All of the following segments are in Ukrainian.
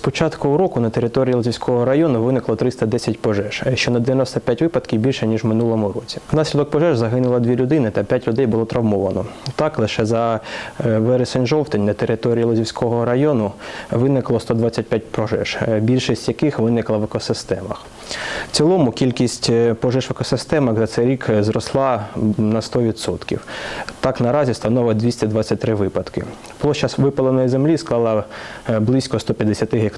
початку року на території Лозівського району виникло 310 пожеж, що на 95 випадків більше ніж в минулому році. Внаслідок пожеж загинуло дві людини та 5 людей було травмовано. Так лише за е, вересень-жовтень на території Лозівського району виникло 125 пожеж, е, більшість яких виникла в екосистемах. В цілому кількість е, пожеж в екосистемах за цей рік зросла на 100%. Так наразі становить 223 випадки. Площа випаленої землі склала близько 150 гектарів.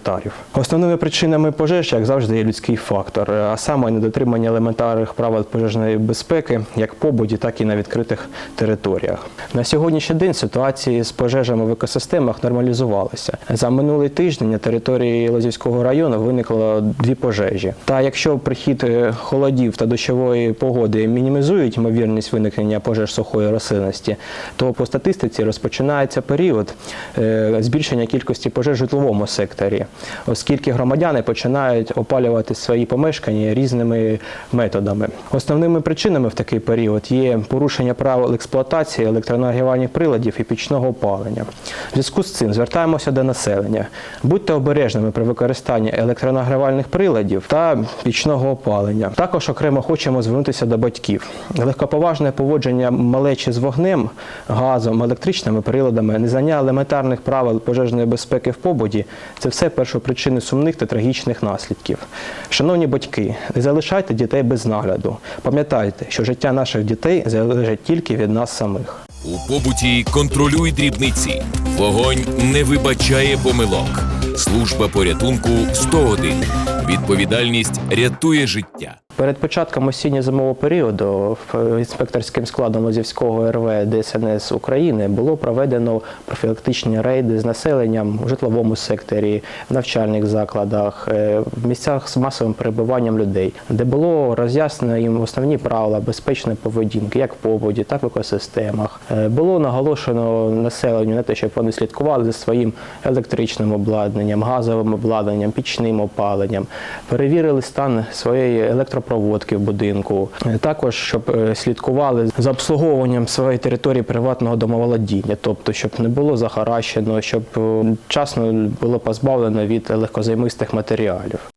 Основними причинами пожеж, як завжди, є людський фактор, е, а саме недотримання елементарних правил пожежної безпеки як в побуті, так і на відкритих територіях. На сьогоднішній день ситуації з пожежами в екосистемах нормалізувалися. За минулий тиждень на території Лозівського району виникло дві пожежі. Та якщо прихід е, холодів та дощової погоди мінімізують ймовірність виникнення пожеж сухої рослинності, то по статистиці розпочинається період е, збільшення кількості пожеж в житловому секторі, оскільки громадяни починають опалювати свої помешкання різними методами. Основними причинами в такий період є порушення правил експлуатації електронагрівальних приладів і пічного опалення. В зв'язку з цим звертаємося до населення. Будьте обережними при використанні електронагрівальних приладів та пічного опалення. Також окремо хочемо звернутися до батьків. Легкоповажне поводження малечі з вогнем, газом, електричними приладами, незнання елементарних правил пожежної безпеки в побуті це все першопричини сумних та трагічних наслідків. Шановні батьки, не залишайте дітей без нагляду. Пам'ятайте, що життя наших дітей залежить тільки від нас самих. У побуті контролюй дрібниці. Вогонь не вибачає помилок. Служба порятунку 101. Відповідальність рятує життя. Перед початком осінньо-зимового періоду в- інспекторським складом Лозівського РВ ДСНС України було проведено профілактичні рейди з населенням у житловому секторі, в навчальних закладах, е, в місцях з масовим перебуванням людей, де було роз'яснено їм основні правила безпечної поведінки, як в побуді, так і в екосистемах. Е, Було наголошено населенню на те, щоб вони слідкували за своїм електричним обладнанням, газовим обладнанням, пічним опаленням, перевірили стан своєї електропроводки в будинку. Е, Також щоб е, слідкували за обслуговуванням своєї території приватного домоволодіння, тобто щоб не було захаращено, щоб часно вчасно було позбавлено від легкозаймистих матеріалів.